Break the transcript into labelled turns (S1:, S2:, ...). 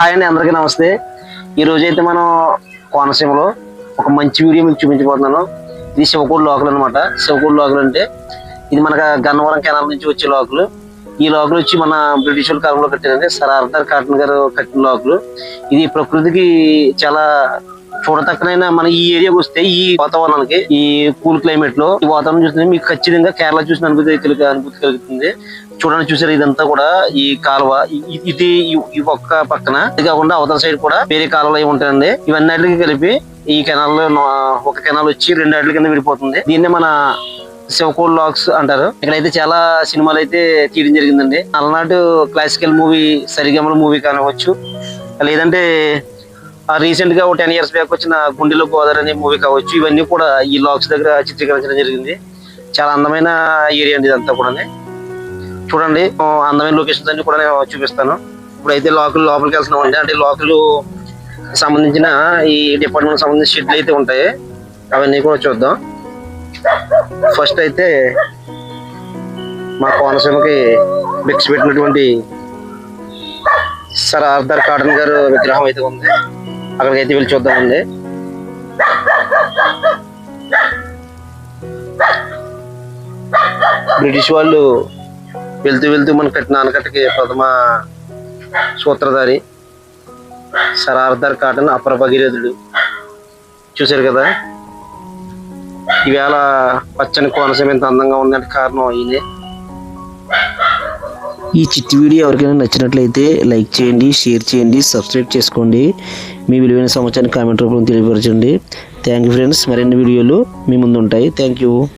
S1: Hi అండి అందరికీ నమస్తే. ఈ రోజైతే మనం కోనసీమలో ఒక మంచి వీడియో మీకు చూపించబోతున్నాను. ఇది శివకూడు లోకల్ అనమాట శివకూడు లోకల్ అంటే ఇది మనకు గన్నవరం కెనాల్ నుంచి వచ్చే లోకలు. ఈ లోకల్ వచ్చి మన బ్రిటిష్ వాళ్ళ కాలంలో కట్టారండి సర్ ఆర్థర్ కాటన్ గారు కట్టిన లోకలు. ఇది ప్రకృతికి చాలా చూడతక్కనైనా మన ఈ ఏరియాకి వస్తే ఈ వాతావరణానికి ఈ కూల్ క్లైమేట్లో ఈ వాతావరణం చూస్తే మీకు ఖచ్చితంగా కేరళ చూసిన అనుభూతి అనుభూతి కలుగుతుంది. చూడండి చూసారు ఇదంతా కూడా ఈ కాలువ ఇది ఈ- ఒక్క పక్కన. ఇది కాకుండా అవతల సైడ్ కూడా వేరే కాలువలు అవి ఉంటాయండి. ఇవన్నీ కలిపి ఈ కెనాల్లో ఒక కెనాల్ వచ్చి రెండు అడ్ల కింద విడిపోతుంది. దీన్నే మన శివకోల్ లాక్స్ అంటారు. ఇక్కడైతే చాలా సినిమాలు అయితే తీయడం జరిగిందండి. అలనాడు క్లాసికల్ మూవీ సరిగమల మూవీ కానివచ్చు లేదంటే రీసెంట్గా ఒక టెన్ ఇయర్స్ బ్యాక్ వచ్చిన గుండెలో గోదావరి అనే మూవీ కావచ్చు ఇవన్నీ కూడా ఈ లాక్స్ దగ్గర చిత్రీకరించడం జరిగింది. చాలా అందమైన ఏరియా అండి ఇదంతా కూడా చూడండి అందమైన లొకేషన్స్ అన్ని కూడా నేను చూపిస్తాను. ఇప్పుడైతే లోకల్ లోపలికి వెళ్తున్నాం అండి అంటే లోకల్ సంబంధించిన ఈ డిపార్ట్మెంట్ సంబంధించిన షెడ్లు అయితే ఉంటాయి. అవన్నీ కూడా చూద్దాం. ఫస్ట్ అయితే మా కోనసీమకి బిక్స్ పెట్టినటువంటి సర్ ఆర్థర్ కాటన్ గారు విగ్రహం అయితే ఉంది. అక్కడికి అయితే వెళ్ళి చూద్దామండి. బ్రిటిష్ వాళ్ళు వెళ్తూ వెళ్తూ మన కట్టిన ఆనకట్టకి ప్రథమ సూత్రధారి సర్ ఆర్థర్ కాటన్ అపర భగీరథుడు. చూశారు కదా? ఈవేళ పచ్చని కోనసీమ ఎంత అందంగా ఉందంటే కారణం ఈయనే.
S2: ఈ చిట్టి వీడియో ఎవరికైనా నచ్చినట్లయితే లైక్ చేయండి షేర్ చేయండి సబ్స్క్రైబ్ చేసుకోండి. మీ విలువైన సమాచారాన్ని కామెంట్ రూపంలో తెలియపరచండి. థ్యాంక్ యూ ఫ్రెండ్స్ మరిన్ని వీడియోలు మీ ముందు ఉంటాయి థ్యాంక్ యూ